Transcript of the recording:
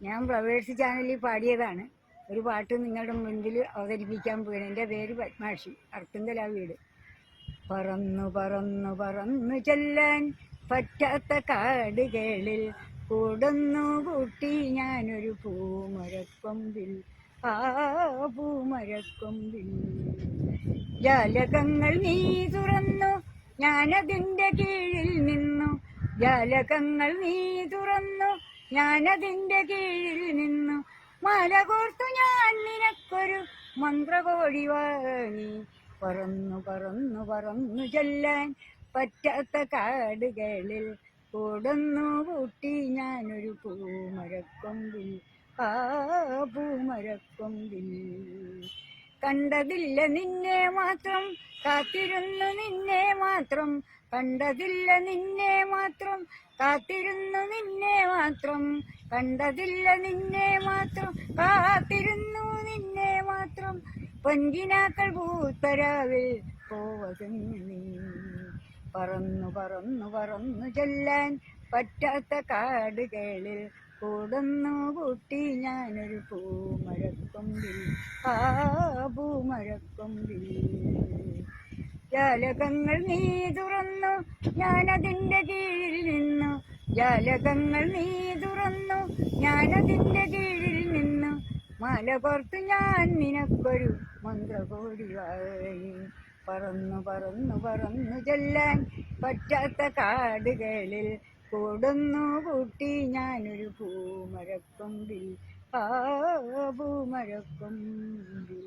ഞാൻ ഫ്ലവേഴ്സ് ചാനലിൽ പാടിയതാണ്. ഒരു പാട്ട് നിങ്ങളുടെ മുൻപിൽ അവതരിപ്പിക്കാൻ പോവുകയാണ്. എന്റെ പേര് പത്മാക്ഷി അർത്തുങ്കല വീട്. പറന്നു പറന്നു പറന്നു ചെല്ലാൻ പറ്റാത്ത കാടുകളിൽ കൂടുന്നു കൂട്ടി ഞാനൊരു പൂമരക്കൊമ്പിൽ. ആ പൂമരക്കൊമ്പിൽ ജാലകങ്ങൾ നീ തുറന്നു ഞാനതിന്റെ കീഴിൽ നിന്നു. ജാലകങ്ങൾ നീ തുറന്നു ഞാനതിന്റെ കീഴിൽ നിന്നു. മല കോർത്തു ഞാൻ നിനക്കൊരു മന്ത്രകോഴി വാങ്ങി പറന്നു പറന്നു പറന്നു ചെല്ലാൻ പറ്റാത്ത കാടുകളിൽ കൂടുന്നു കൂട്ടി ഞാനൊരു പൂമരക്കൊമ്പിൽ. ആ പൂമരക്കൊമ്പിൽ. കണ്ടതില്ല നിന്നെ മാത്രം. കാത്തിരുന്നു നിന്നെ മാത്രം. കണ്ടതില്ല നിന്നെ മാത്രം. കാത്തിരുന്നു നിന്നെ മാത്രം. കണ്ടതില്ല നിന്നെ മാത്രം. കാത്തിരുന്നു നിന്നെ മാത്രം. പൊൻകിനാക്കൾ പൂത്തരാവിൽ പോവതെന്ന് നീ. പറന്നു പറന്നു പറന്നു ചെല്ലാൻ പറ്റാത്ത കാടുകളിൽ കൂടുന്നു കൂട്ടി ഞാനൊരു പൂമരക്കൊമ്പിൽ. ആ പൂമരക്കൊമ്പിൽ ജാലകങ്ങൾ നീ തുറന്നു ഞാനതിന്റെ കീഴിൽ നിന്നു. ജാലകങ്ങൾ നീ തുറന്നു ഞാനതിന്റെ കീഴിൽ നിന്നു. മല പുറത്ത് ഞാൻ നിനക്കൊരു മന്ത്രകോടി വാങ്ങി പറന്നു പറന്നു പറന്നു ചെല്ലാൻ പറ്റാത്ത കാടുകളിൽ കൂടുന്നു കൂട്ടി ഞാനൊരു പൂമരക്കൊമ്പിൽ ആ പൂമരക്കൊമ്പിൽ